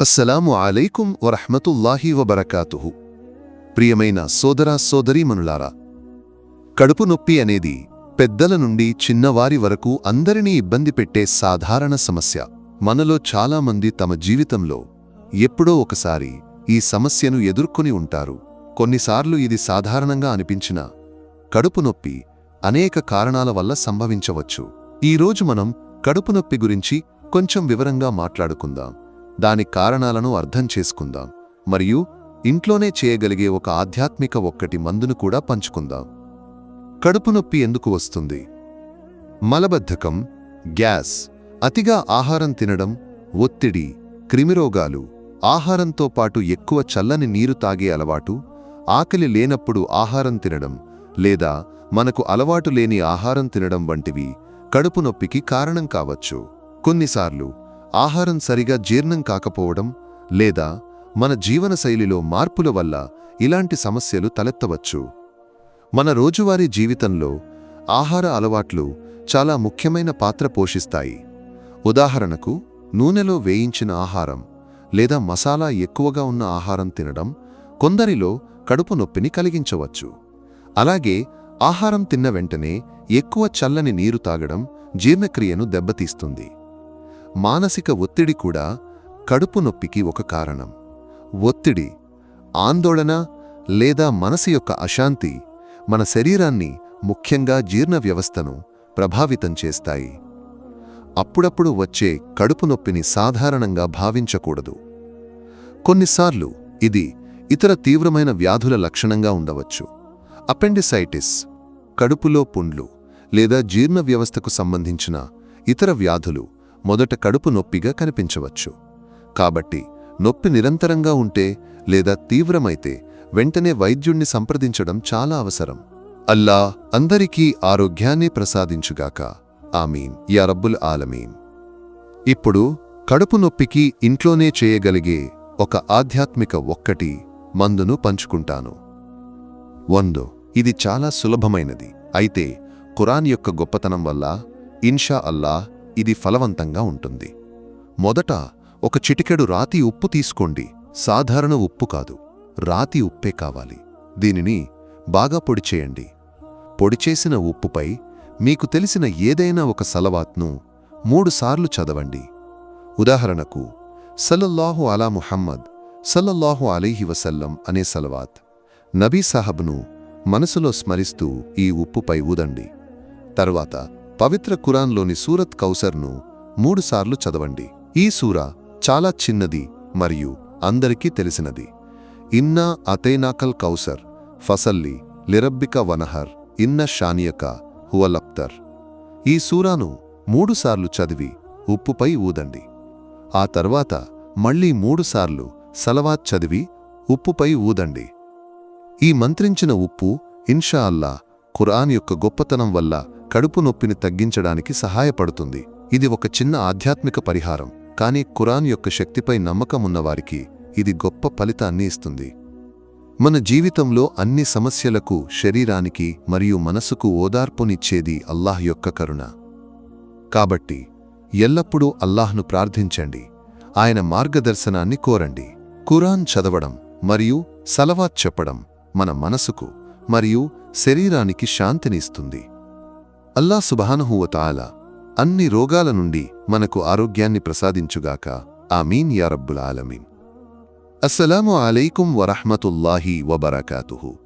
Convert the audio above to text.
అస్సలాము అలైకుం వరహ్మతుల్లాహి వబరకాతుహు. ప్రియమైన సోదరా సోదరీమనులారా కడుపు నొప్పి అనేది పెద్దల నుండి చిన్నవారి వరకు అందరినీ ఇబ్బంది పెట్టే సాధారణ సమస్య. మనలో చాలామంది తమ జీవితంలో ఎప్పుడో ఒకసారి ఈ సమస్యను ఎదుర్కొని ఉంటారు. కొన్నిసార్లు ఇది సాధారణంగా అనిపించిన కడుపు నొప్పి అనేక కారణాల వల్ల సంభవించవచ్చు. ఈరోజు మనం కడుపు నొప్పి గురించి కొంచెం వివరంగా మాట్లాడుకుందాం. దాని కారణాలను అర్థం చేసుకుందాం. మరియు ఇంట్లోనే చేయగలిగే ఒక ఆధ్యాత్మిక ఒక్కటి మందును కూడా పంచుకుందాం. కడుపు నొప్పి ఎందుకు వస్తుంది? మలబద్ధకం గ్యాస్ అతిగా ఆహారం తినడం ఒత్తిడి క్రిమిరోగాలు ఆహారంతో పాటు ఎక్కువ చల్లని నీరు తాగే అలవాటు ఆకలి లేనప్పుడు ఆహారం తినడం లేదా మనకు అలవాటు లేని ఆహారం తినడం వంటివి కడుపు నొప్పికి కారణం కావచ్చు. కొన్నిసార్లు ఆహారం సరిగా జీర్ణం కాకపోవడం లేదా మన జీవనశైలిలో మార్పుల వల్ల ఇలాంటి సమస్యలు తలెత్తవచ్చు. మన రోజువారీ జీవితంలో ఆహార అలవాట్లు చాలా ముఖ్యమైన పాత్ర పోషిస్తాయి. ఉదాహరణకు నూనెలో వేయించిన ఆహారం లేదా మసాలా ఎక్కువగా ఉన్న ఆహారం తినడం కొందరిలో కడుపు నొప్పిని కలిగించవచ్చు. అలాగే ఆహారం తిన్న వెంటనే ఎక్కువ చల్లని నీరు తాగడం జీర్ణక్రియను దెబ్బతీస్తుంది. మానసిక ఒత్తిడి కూడా కడుపు నొప్పికి ఒక కారణం. ఒత్తిడి ఆందోళన లేదా మనసు యొక్క అశాంతి మన శరీరాన్ని ముఖ్యంగా జీర్ణ వ్యవస్థను ప్రభావితం చేస్తాయి. అప్పుడప్పుడు వచ్చే కడుపు నొప్పిని సాధారణంగా భావించకూడదు. కొన్నిసార్లు ఇది ఇతర తీవ్రమైన వ్యాధుల లక్షణంగా ఉండవచ్చు. అపెండిసైటిస్ కడుపులో పుండ్లు లేదా జీర్ణ వ్యవస్థకు సంబంధించిన ఇతర వ్యాధులు మొదట కడుపు నొప్పిగా కనిపించవచ్చు. కాబట్టి నొప్పి నిరంతరంగా ఉంటే లేదా తీవ్రమైతే వెంటనే వైద్యుణ్ణి సంప్రదించడం చాలా అవసరం. అల్లా అందరికీ ఆరోగ్యాన్ని ప్రసాదించుగాక. ఆమీన్. యా రబ్బుల్ ఆలమీన్. ఇప్పుడు కడుపు నొప్పికి ఇంట్లోనే చేయగలిగే ఒక ఆధ్యాత్మిక ఒక్కటి మందును పంచుకుంటాను. వందు ఇది చాలా సులభమైనది. అయితే ఖురాన్ యొక్క గొప్పతనం వల్ల ఇన్షా అల్లా ఇది ఫలవంతంగా ఉంటుంది. మొదట ఒక చిటికెడు రాతి ఉప్పు తీసుకోండి. సాధారణ ఉప్పు కాదు. రాతి ఉప్పే కావాలి. దీనిని బాగా పొడి చేయండి. పొడి చేసిన ఉప్పుపై మీకు తెలిసిన ఏదైనా ఒక సలవాత్ను మూడుసార్లు చదవండి. ఉదాహరణకు సల్లల్లాహు అలా ముహమ్మద్ సల్లల్లాహు అలీహి వసల్లం అనే సలవాత్. నబీ సాహబ్ను మనసులో స్మరిస్తూ ఈ ఉప్పుపై ఊదండి. తర్వాత పవిత్ర కురాన్లోని సూరత్ కౌసర్ను మూడుసార్లు చదవండి. ఈ సూర చాలా చిన్నది మరియు అందరికీ తెలిసినది. ఇన్నా అతైనాకల్ కౌసర్ ఫసల్లి లిరబ్బిక వనహర్ ఇన్న షానియక హువలప్తర్ ఈ సూరాను మూడుసార్లు చదివి ఉప్పుపై ఊదండి. ఆ తర్వాత మళ్ళీ మూడుసార్లు సలవాత్ చదివి ఉప్పుపై ఊదండి. ఈ మంత్రించిన ఉప్పు ఇన్షా అల్లా ఖురాన్ యొక్క గొప్పతనం వల్ల కడుపు నొప్పిని తగ్గించడానికి సహాయపడుతుంది. ఇది ఒక చిన్న ఆధ్యాత్మిక పరిహారం కానీ ఖురాన్ యొక్క శక్తిపై నమ్మకం ఉన్నవారికి ఇది గొప్ప ఫలితాన్ని ఇస్తుంది. మన జీవితంలో అన్ని సమస్యలకు శరీరానికి మరియు మనసుకు ఓదార్పునిచ్చేది అల్లాహ్ యొక్క కరుణ. కాబట్టి ఎల్లప్పుడూ అల్లాహ్ను ప్రార్థించండి. ఆయన మార్గదర్శనాన్ని కోరండి. ఖురాన్ చదవడం మరియు సలవాత్ చెప్పడం మన మనసుకు మరియు శరీరానికి శాంతినిస్తుంది. అల్లా సుబహానహువతాల అన్ని రోగాల నుండి మనకు ఆరోగ్యాన్ని ప్రసాదించుగాక. ఆమీన్ మీన్ రబ్బుల్ ఆలమీన్. అస్సలాము అలైకుం వరహమతుల్లాహి వబరకాతుహు.